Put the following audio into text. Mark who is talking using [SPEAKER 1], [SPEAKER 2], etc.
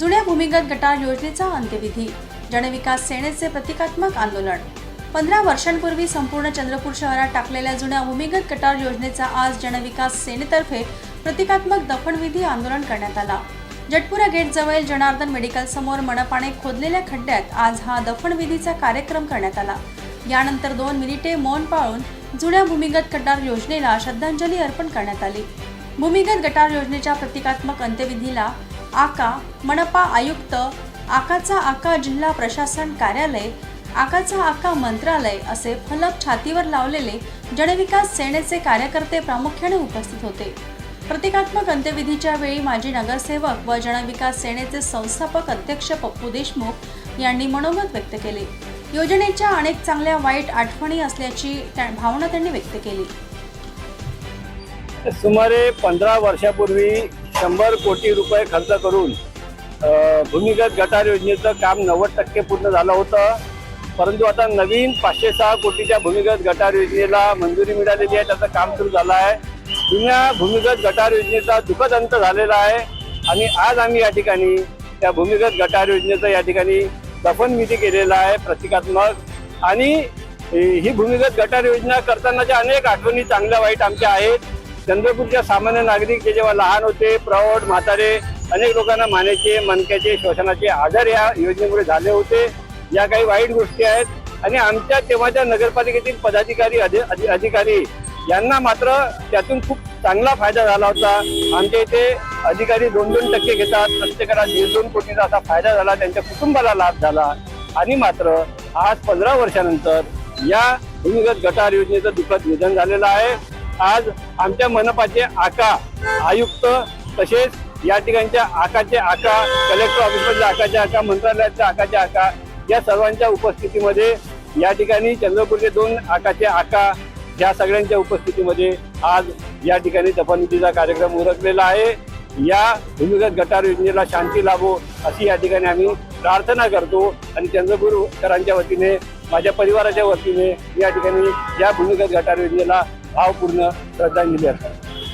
[SPEAKER 1] जुन्या भूमिगत गटार योजनेचा अंत्यविधी. जनविकास सेनेचे प्रतिकात्मक आंदोलन. पंधरा वर्षांपूर्वी संपूर्ण चंद्रपूर शहरात टाकलेल्या जुन्या भूमिगत गटार योजनेचा आज जनविकास सेनेतर्फे प्रतिकात्मक दफनविधी आंदोलन करण्यात आला. जटपुरा गेट जनार्दन मेडिकल समोर मनपाने खोदलेल्या खड्ड्यात आज हा दफनविधीचा कार्यक्रम करण्यात आला. यानंतर दोन मिनिटे मौन पाळून जुन्या भूमिगत गटार योजनेला श्रद्धांजली अर्पण करण्यात आली. भूमिगत गटार योजनेच्या प्रतिकात्मक अंत्यविधीला आका मनपा आयुक्त आकाचा आका जिल्हा प्रशासन कार्यालय आकाचा आका मंत्रालय असे फलक छातीवर लावलेले जनविकास सेनेचे कार्यकर्ते प्रामुख्याने उपस्थित होते. प्रतिकात्मक अंत्यविधीच्या वेळी माजी नगरसेवक व जनविकास सेनेचे संस्थापक अध्यक्ष पप्पू देशमुख यांनी मनोगत व्यक्त केले. योजनेच्या अनेक चांगल्या वाईट आठवणी असल्याची भावना त्यांनी व्यक्त केली.
[SPEAKER 2] सुमारे पंधरा वर्षापूर्वी शंभर कोटी रुपये खर्च करून भूमिगत गटार योजनेचं काम नव्वद टक्के पूर्ण झालं होतं. परंतु आता नवीन पाचशे सहा कोटीच्या भूमिगत गटार योजनेला मंजुरी मिळालेली आहे त्याचं काम सुरू झालं आहे. जुन्या भूमिगत गटार योजनेचा दुःखद अंत झालेला आहे आणि आज आम्ही या ठिकाणी त्या भूमिगत गटार योजनेचं या ठिकाणी दफनविधी केलेला आहे प्रतिकात्मक. आणि ही भूमिगत गटार योजना करतानाच्या अनेक आठवणी चांगल्या वाईट आमच्या आहेत. चंद्रपूरच्या सामान्य नागरिक जे जेव्हा लहान होते प्रौढ म्हातारे अनेक लोकांना मानेचे मनक्याचे श्वसनाचे आजार या योजनेमुळे झाले होते. या काही वाईट गोष्टी आहेत. आणि आमच्या तेव्हाच्या नगरपालिकेतील पदाधिकारी अधि- अधि- अधिकारी यांना मात्र त्यातून खूप चांगला फायदा झाला होता. आमच्या इथे अधिकारी दोन दोन टक्के घेतात. प्रत्येकाला दीड दोन कोटीचा असा फायदा झाला. त्यांच्या कुटुंबाला लाभ झाला. आणि मात्र आज पंधरा वर्षानंतर या भूमिगत गटार योजनेचं दुःखद निधन झालेलं आहे. आज आमच्या मनपाचे आका आयुक्त तसेच या ठिकाणच्या आकाचे आका कलेक्टर ऑफिसमधले आकाचे आका मंत्रालयाच्या आकाचे आका या सर्वांच्या उपस्थितीमध्ये या ठिकाणी चंद्रपूरचे दोन आकाचे आका या सगळ्यांच्या उपस्थितीमध्ये आज या ठिकाणी दफनविधीचा कार्यक्रम उरकलेला आहे. या भूमिगत गटार योजनेला शांती लाभो अशी या ठिकाणी आम्ही प्रार्थना करतो आणि चंद्रपूरकरांच्या वतीने माझ्या परिवाराच्या वतीने या ठिकाणी या भूमिगत गटार योजनेला भावपूर्ण श्रद्धांजली अर्पण